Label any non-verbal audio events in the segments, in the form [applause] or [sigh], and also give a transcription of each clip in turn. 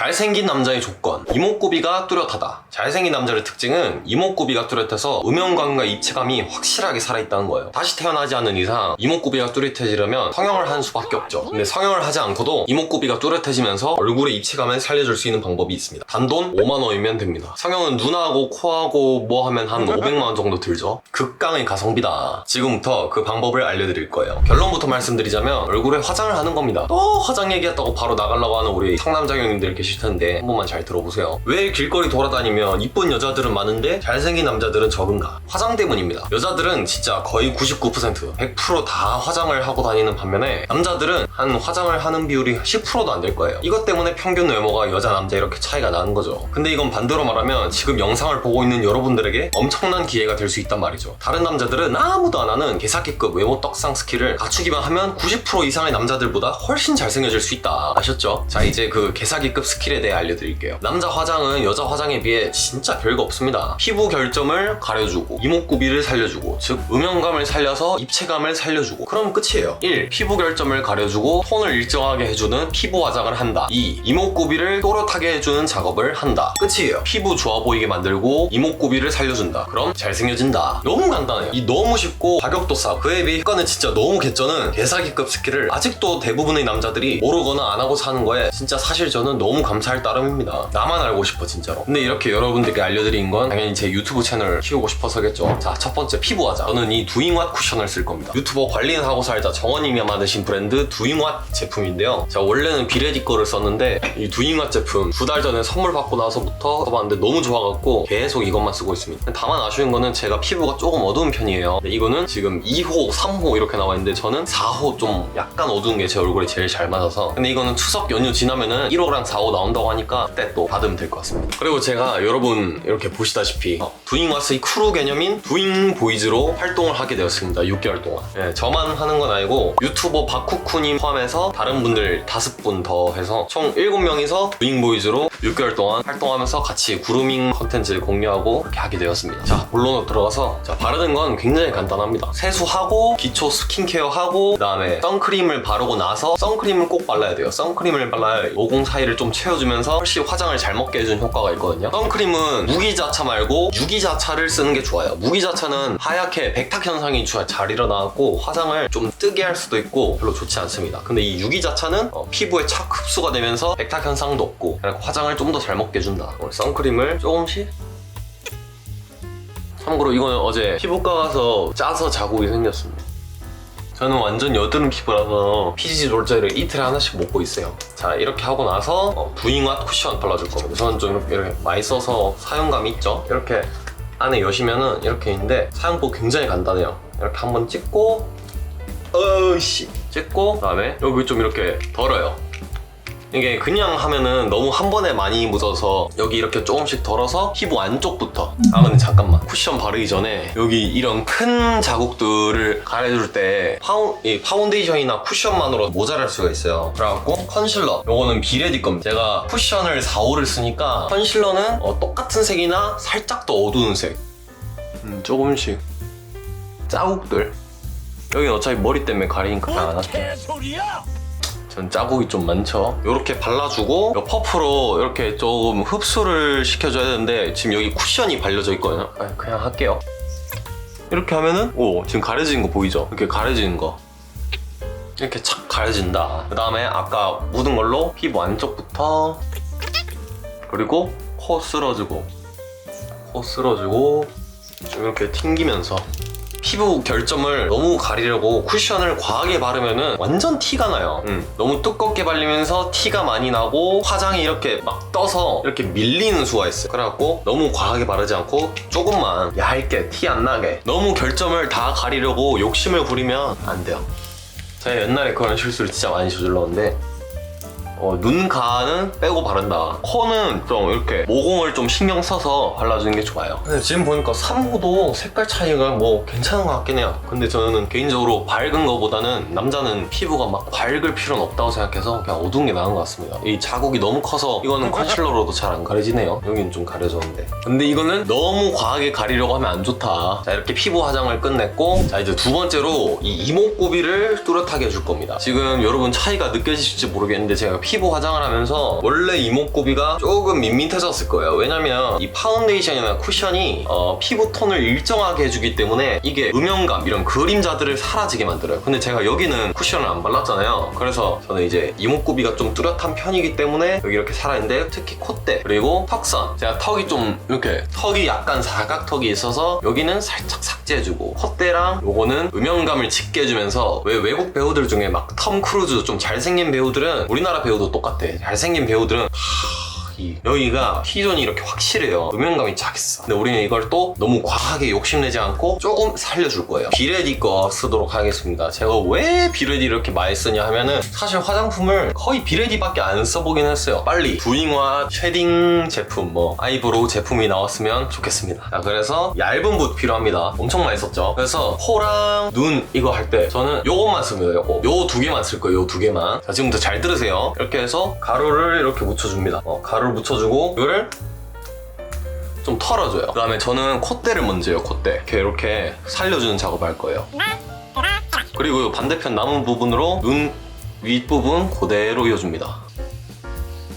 잘생긴 남자의 조건. 이목구비가 뚜렷하다. 잘생긴 남자의 특징은 이목구비가 뚜렷해서 음영감과 입체감이 확실하게 살아있다는 거예요. 다시 태어나지 않는 이상 이목구비가 뚜렷해지려면 성형을 하는 수밖에 없죠. 근데 성형을 하지 않고도 이목구비가 뚜렷해지면서 얼굴의 입체감을 살려줄 수 있는 방법이 있습니다. 단돈 5만원이면 됩니다. 성형은 눈하고 코하고 뭐 하면 한 500만원 정도 들죠. 극강의 가성비다. 지금부터 그 방법을 알려드릴 거예요. 결론부터 말씀드리자면 얼굴에 화장을 하는 겁니다. 또 화장 얘기했다고 바로 나가려고 하는 우리 상남자 형님들 계실 텐데 한 번만 잘 들어보세요. 왜 길거리 돌아다니면 이쁜 여자들은 많은데 잘생긴 남자들은 적은가? 화장 때문입니다. 여자들은 진짜 거의 99% 100%다 화장을 하고 다니는 반면에 남자들은 한 화장을 하는 비율이 10%도 안 될 거예요. 이것 때문에 평균 외모가 여자 남자 이렇게 차이가 나는 거죠. 근데 이건 반대로 말하면 지금 영상을 보고 있는 여러분들에게 엄청난 기회가 될 수 있단 말이죠. 다른 남자들은 아무도 안 하는 개사기급 외모 떡상 스킬을 갖추기만 하면 90% 이상의 남자들보다 훨씬 잘생겨질 수 있다. 아셨죠? 자 이제 그 개사기급 스킬 에 대해 알려드릴게요. 남자 화장은 여자 화장에 비해 진짜 별거 없습니다. 피부 결점을 가려주고 이목구비를 살려주고 즉 음영감을 살려서 입체감을 살려주고. 그럼 끝이에요. 1. 피부 결점을 가려주고 톤을 일정하게 해주는 피부 화장을 한다. 2. 이목구비를 또렷하게 해주는 작업을 한다. 끝이에요. 피부 좋아 보이게 만들고 이목구비를 살려준다. 그럼 잘생겨진다. 너무 간단해요. 이 너무 쉽고 가격도 싸. 그에 비해 효과는 진짜 너무 개쩌는 개사기급 스킬을 아직도 대부분의 남자들이 모르거나 안 하고 사는 거에 진짜 사실 저는 너무 감사할 따름입니다. 나만 알고 싶어 진짜로. 근데 이렇게 여러분들께 알려드린 건 당연히 제 유튜브 채널을 키우고 싶어서겠죠. 자 첫 번째 피부 화장 저는 이 두잉왓 쿠션을 쓸 겁니다. 유튜버 관리는 하고 살자 정원님이 만드신 브랜드 두잉왓 제품인데요. 제가 원래는 비레디 거를 썼는데 이 두잉왓 제품 두 달 전에 선물 받고 나서부터 써봤는데 너무 좋아갖고 계속 이것만 쓰고 있습니다. 다만 아쉬운 거는 제가 피부가 조금 어두운 편이에요. 이거는 지금 2호, 3호 이렇게 나와 있는데 저는 4호 좀 약간 어두운 게 제 얼굴에 제일 잘 맞아서. 근데 이거는 추석 연휴 지나면은 1호랑 4호 나온다고 하니까 그때 또 받으면 될 것 같습니다. 그리고 제가 여러분 이렇게 보시다시피 어, 두잉왓의 크루 개념인 두잉 보이즈로 활동을 하게 되었습니다. 6개월 동안. 예, 저만 하는 건 아니고 유튜버 바쿠쿠님 포함해서 다른 분들 다섯 분더 해서 총 7명이서 두잉 보이즈로 6개월 동안 활동하면서 같이 구루밍 컨텐츠를 공유하고 이렇게 하게 되었습니다. 자 본론으로 들어가서 자, 바르는 건 굉장히 간단합니다. 세수하고 기초 스킨케어 하고 그 다음에 선크림을 바르고 나서 선크림을 꼭 발라야 돼요. 선크림을 발라야 모공 사이를 좀 채워주면서 훨씬 화장을 잘 먹게 해주는 효과가 있거든요. 선크림은 무기자차 말고 유기자차를 쓰는 게 좋아요. 무기자차는 하얗게 백탁 현상이 주- 잘 일어나고 화장을 좀 뜨게 할 수도 있고 별로 좋지 않습니다. 근데 이 유기자차는 어, 피부에 착 흡수가 되면서 백탁 현상도 없고 화장을 좀 더 잘 먹게 해준다. 오늘 선크림을 조금씩. 참고로 이거는 어제 피부과 가서 짜서 자국이 생겼습니다. 저는 완전 여드름 피부라서 피지 롤제를 이틀에 하나씩 먹고 있어요. 자 이렇게 하고 나서 어, 두잉왓 쿠션 발라줄 겁니다. 저는 좀 이렇게, 이렇게 많이 써서 사용감이 있죠. 이렇게 안에 여시면은 이렇게 있는데 사용법 굉장히 간단해요. 이렇게 한번 찍고 어이씨 찍고 그다음에 여기 좀 이렇게 덜어요. 이게 그냥 하면은 너무 한 번에 많이 묻어서 여기 이렇게 조금씩 덜어서 피부 안쪽부터. 아 근데 잠깐만. 쿠션 바르기 전에 여기 이런 큰 자국들을 가려줄 때 파운, 이 파운데이션이나 쿠션만으로 모자랄 수가 있어요. 그래갖고 컨실러. 요거는 비레디 겁니다 제가 쿠션을 4, 5를 쓰니까 컨실러는 어, 똑같은 색이나 살짝 더 어두운 색. 음, 조금씩. 자국들. 여긴 어차피 머리 때문에 가리니까 안 할게요 전 자국이 좀 많죠. 이렇게 발라주고 이 퍼프로 이렇게 조금 흡수를 시켜줘야 되는데 지금 여기 쿠션이 발려져 있거든요. 아, 그냥 할게요. 이렇게 하면은 오 지금 가려지는 거 보이죠? 이렇게 가려지는 거. 이렇게 착 가려진다. 그 다음에 아까 묻은 걸로 피부 안쪽부터 그리고 코 쓸어주고 코 쓸어주고 좀 이렇게 튕기면서 피부 결점을 너무 가리려고 쿠션을 과하게 바르면은 완전 티가 나요. 음, 너무 두껍게 발리면서 티가 많이 나고 화장이 이렇게 막 떠서 이렇게 밀리는 수가 있어요. 그래갖고 너무 과하게 바르지 않고 조금만 얇게 티 안 나게 너무 결점을 다 가리려고 욕심을 부리면 안 돼요. 제가 옛날에 그런 실수를 진짜 많이 저질렀는데 어, 눈 가는 빼고 바른다. 코는 좀 이렇게 모공을 좀 신경 써서 발라주는 게 좋아요. 근데 지금 보니까 3호도 색깔 차이가 뭐 괜찮은 것 같긴 해요. 근데 저는 개인적으로 밝은 거보다는 남자는 피부가 막 밝을 필요는 없다고 생각해서 그냥 어두운 게 나은 것 같습니다. 이 자국이 너무 커서 이거는 컨실러로도 잘 안 가려지네요. 여기는 좀 가려졌는데. 근데 이거는 너무 과하게 가리려고 하면 안 좋다. 자, 이렇게 피부 화장을 끝냈고 자, 이제 두 번째로 이 이목구비를 뚜렷하게 해줄 겁니다. 지금 여러분 차이가 느껴지실지 모르겠는데 제가 피부 화장을 하면서 원래 이목구비가 조금 밋밋해졌을 거예요. 왜냐면 이 파운데이션이나 쿠션이 어, 피부 톤을 일정하게 해주기 때문에 이게 음영감 이런 그림자들을 사라지게 만들어요. 근데 제가 여기는 쿠션을 안 발랐잖아요. 그래서 저는 이제 이목구비가 좀 뚜렷한 편이기 때문에 여기 이렇게 살아있는데 특히 콧대 그리고 턱선 제가 턱이 좀 이렇게 턱이 약간 사각턱이 있어서 여기는 살짝 삭제해주고 콧대랑 요거는 음영감을 짙게 해주면서 왜 외국 배우들 중에 막 톰 크루즈 좀 잘생긴 배우들은 우리나라 배우 도 똑같아. 잘생긴 배우들은 이 여기가 T존이 이렇게 확실해요. 음영감이 쫙 있어. 근데 우리는 이걸 또 너무 과하게 욕심내지 않고 조금 살려줄 거예요. 비레디 거 쓰도록 하겠습니다. 제가 왜 비레디 이렇게 많이 쓰냐 하면은 사실 화장품을 거의 비레디밖에 안 써보긴 했어요. 빨리 부잉화 쉐딩 제품 뭐 아이브로우 제품이 나왔으면 좋겠습니다. 자 그래서 얇은 붓 필요합니다. 엄청 많이 썼죠. 그래서 코랑 눈 이거 할 때 저는 요것만 씁니다. 요거 요 두 개만 쓸 거예요. 요 두 개만. 자 지금부터 잘 들으세요. 이렇게 해서 가루를 이렇게 묻혀줍니다. 어, 가루 를 묻혀주고 이거를 좀 털어줘요. 그 다음에 저는 콧대를 먼저 해요, 콧대. 이렇게, 이렇게 살려주는 작업을 할 거예요. 그리고 반대편 남은 부분으로 눈 윗부분 그대로 이어줍니다.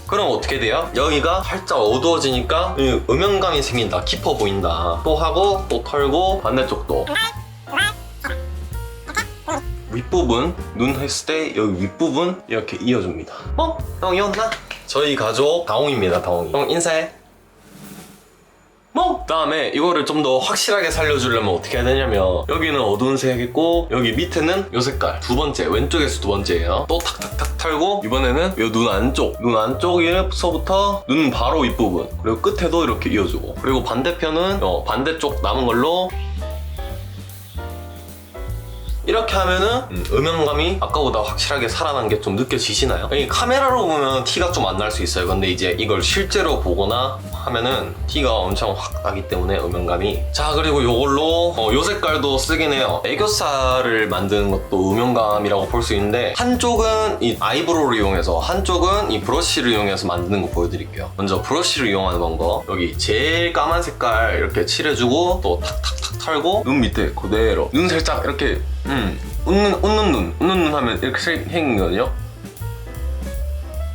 그럼 어떻게 돼요? 여기가 살짝 어두워지니까 이 음영감이 생긴다. 깊어 보인다. 또 하고 또 털고 반대쪽도. 윗부분 눈 했을 때 여기 윗부분 이렇게 이어줍니다. 어? 형 이었나? 저희 가족 다홍입니다. 다홍이. 형 인사해. 뭐? 다음에 이거를 좀 더 확실하게 살려주려면 어떻게 해야 되냐면 여기는 어두운 색 있고 여기 밑에는 요 색깔 두 번째 왼쪽에서 두 번째예요 또 탁탁탁 털고 이번에는 요 눈 안쪽 눈 안쪽에서부터 눈 바로 윗부분 그리고 끝에도 이렇게 이어주고 그리고 반대편은 어, 반대쪽 남은 걸로 이렇게 하면은 음, 음영감이 아까보다 확실하게 살아난 게 좀 느껴지시나요? 이 카메라로 보면 티가 좀 안 날 수 있어요. 근데 이제 이걸 실제로 보거나 하면은 티가 엄청 확 나기 때문에 음영감이 자 그리고 요걸로 어, 요 색깔도 쓰긴 해요. 애교살을 만드는 것도 음영감이라고 볼 수 있는데 한쪽은 이 아이브로우를 이용해서 한쪽은 이 브러쉬를 이용해서 만드는 거 보여드릴게요. 먼저 브러쉬를 이용하는 거 여기 제일 까만 색깔 이렇게 칠해주고 또 탁탁탁 털고 눈 밑에 그대로 눈 살짝 이렇게 음 웃는 웃는 눈 웃는 눈 하면 이렇게 생- 생기거든요.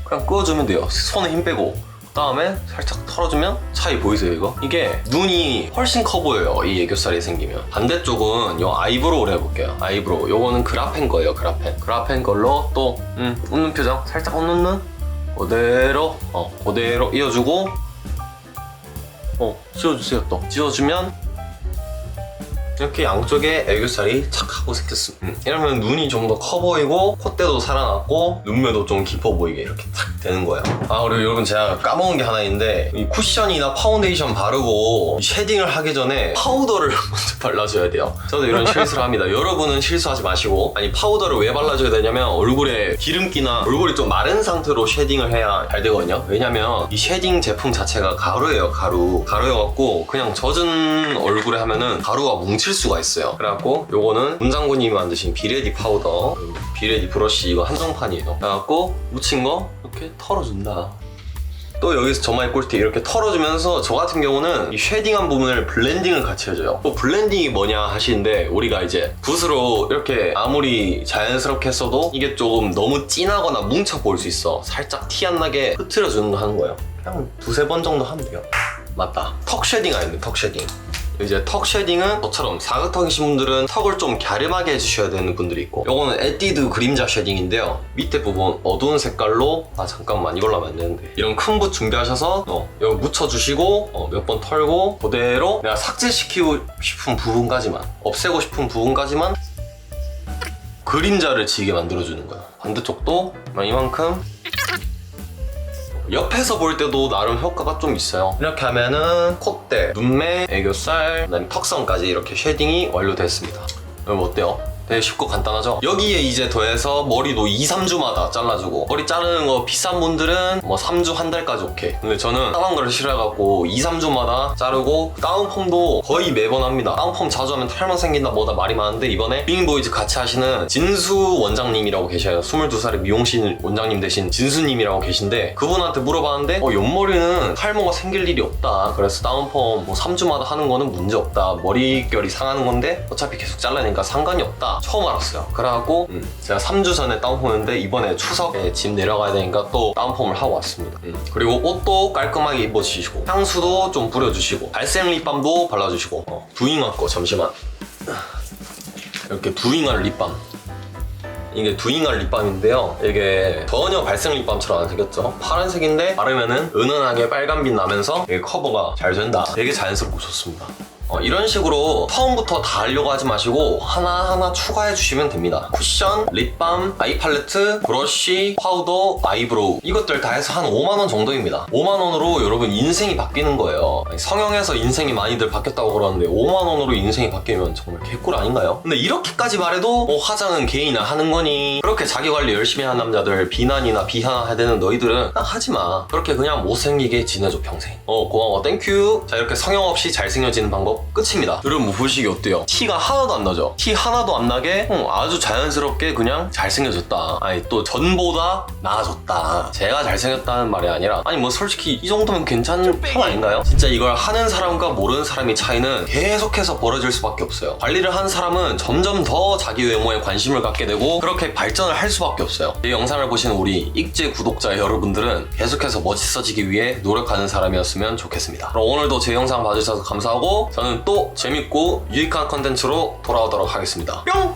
그냥 끄어주면 돼요. 손에 힘 빼고. 그다음에 살짝 털어주면 차이 보이세요 이거? 이게 눈이 훨씬 커 보여요 이 애교살이 생기면. 반대쪽은 요 아이브로우를 해볼게요. 아이브로우. 요거는 그라펜 거예요 그라펜. 그라펜 걸로 또 음, 웃는 표정. 살짝 웃는 눈. 그대로 어 그대로 이어주고 어 지워주세요 또. 지워주면 이렇게 양쪽에 애교살이 착 하고 생겼습니다. 음, 이러면 눈이 좀 더 커 보이고 콧대도 살아났고 눈매도 좀 깊어 보이게 이렇게 탁 되는 거예요. 아 그리고 여러분 제가 까먹은 게 하나 있는데 이 쿠션이나 파운데이션 바르고 이 쉐딩을 하기 전에 파우더를 [laughs] 먼저 발라줘야 돼요. 저도 이런 실수를 합니다. 여러분은 실수하지 마시고 아니 파우더를 왜 발라줘야 되냐면 얼굴에 기름기나 얼굴이 좀 마른 상태로 쉐딩을 해야 잘 되거든요. 왜냐면 이 쉐딩 제품 자체가 가루예요 가루 가루여갖고 그냥 젖은 얼굴에 하면은 가루가 뭉칠 수가 있어요. 그래갖고 요거는 문장군님이 만드신 비레디 파우더 비레디 브러쉬 이거 한정판이에요. 그래갖고 묻힌 거 이렇게 털어준다. 또 여기서 저만의 꿀팁 이렇게 털어주면서 저 같은 경우는 이 쉐딩한 부분을 블렌딩을 같이 해줘요. 또 블렌딩이 뭐냐 하시는데 우리가 이제 붓으로 이렇게 아무리 자연스럽게 했어도 이게 조금 너무 진하거나 뭉쳐 보일 수 있어. 살짝 티 안 나게 흐트려 주는 거 하는 거예요. 그냥 두세 번 정도 하면 돼요. 맞다. 턱 쉐딩 아닌데 턱 쉐딩 이제 턱 쉐딩은 저처럼 사각턱이신 분들은 턱을 좀 갸름하게 해주셔야 되는 분들이 있고 요거는 에뛰드 그림자 쉐딩인데요. 밑에 부분 어두운 색깔로 아 잠깐만 이걸로 하면 안 되는데. 이런 큰 붓 준비하셔서 어, 여기 묻혀주시고 어, 몇 번 털고 그대로 내가 삭제시키고 싶은 부분까지만 없애고 싶은 부분까지만 그림자를 지게 만들어주는 거야. 반대쪽도 이만큼 옆에서 볼 때도 나름 효과가 좀 있어요. 이렇게 하면은 콧대, 눈매, 애교살, 턱선까지 이렇게 쉐딩이 완료됐습니다. 여러분 어때요? 되게 쉽고 간단하죠? 여기에 이제 더해서 머리도 2, 3주마다 잘라주고 머리 자르는 거 비싼 분들은 뭐 3주, 한 달까지 오케이. 근데 저는 까만 거를 싫어해갖고 2, 3주마다 자르고 다운펌도 거의 매번 합니다. 다운펌 자주 하면 탈모 생긴다 뭐다 말이 많은데 이번에 빙보이즈 같이 하시는 진수 원장님이라고 계셔요. 22살의 미용실 원장님 되신 진수님이라고 계신데 그분한테 물어봤는데 어 옆머리는 탈모가 생길 일이 없다. 그래서 다운펌 뭐 3주마다 하는 거는 문제 없다. 머릿결이 상하는 건데 어차피 계속 잘라니까 상관이 없다 다 처음 알았어요. 그래갖고 음, 제가 3주 전에 다운펌했는데 이번에 추석에 집 내려가야 되니까 또 다운펌을 하고 왔습니다. 음, 그리고 옷도 깔끔하게 입어주시고 향수도 좀 뿌려주시고 발색 립밤도 발라주시고 어, 두잉아 거 잠시만 이렇게 두잉아 립밤 이게 두잉알 립밤인데요. 이게 전혀 발색 립밤처럼 안 생겼죠. 파란색인데 바르면은 은은하게 빨간빛 나면서 이게 커버가 잘 된다. 되게 자연스럽고 좋습니다. 어, 이런 식으로 처음부터 다 하려고 하지 마시고 하나하나 추가해 주시면 됩니다. 쿠션, 립밤, 아이 팔레트, 브러쉬, 파우더, 아이브로우 이것들 다 해서 한 5만원 정도입니다. 5만원으로 여러분 인생이 바뀌는 거예요. 성형해서 인생이 많이들 바뀌었다고 그러는데 5만원으로 인생이 바뀌면 정말 개꿀 아닌가요? 근데 이렇게까지 말해도 뭐 화장은 개인이나 하는 거니 그렇게 자기 관리 열심히 하는 남자들 비난이나 비하해야 되는 너희들은 딱 하지 마. 그렇게 그냥 못생기게 지내줘 평생. 어 고마워 땡큐. 자 이렇게 성형 없이 잘생겨지는 방법 끝입니다. 여러분 뭐 보시기 어때요? 티가 하나도 안 나죠? 티 하나도 안 나게 어, 아주 자연스럽게 그냥 잘생겨졌다. 아니 또 전보다 나아졌다. 제가 잘생겼다는 말이 아니라 아니 뭐 솔직히 이 정도면 괜찮은 편 아닌가요? 진짜 이걸 하는 사람과 모르는 사람의 차이는 계속해서 벌어질 수밖에 없어요. 관리를 하는 사람은 점점 더 자기 외모에 관심을 갖게 되고 그렇게 발전을 할 수밖에 없어요. 이 영상을 보시는 우리 익제 구독자 여러분들은 계속해서 멋있어지기 위해 노력하는 사람이었으면 좋겠습니다. 그럼 오늘도 제 영상 봐주셔서 감사하고 저는 또 재밌고 유익한 컨텐츠로 돌아오도록 하겠습니다. 뿅!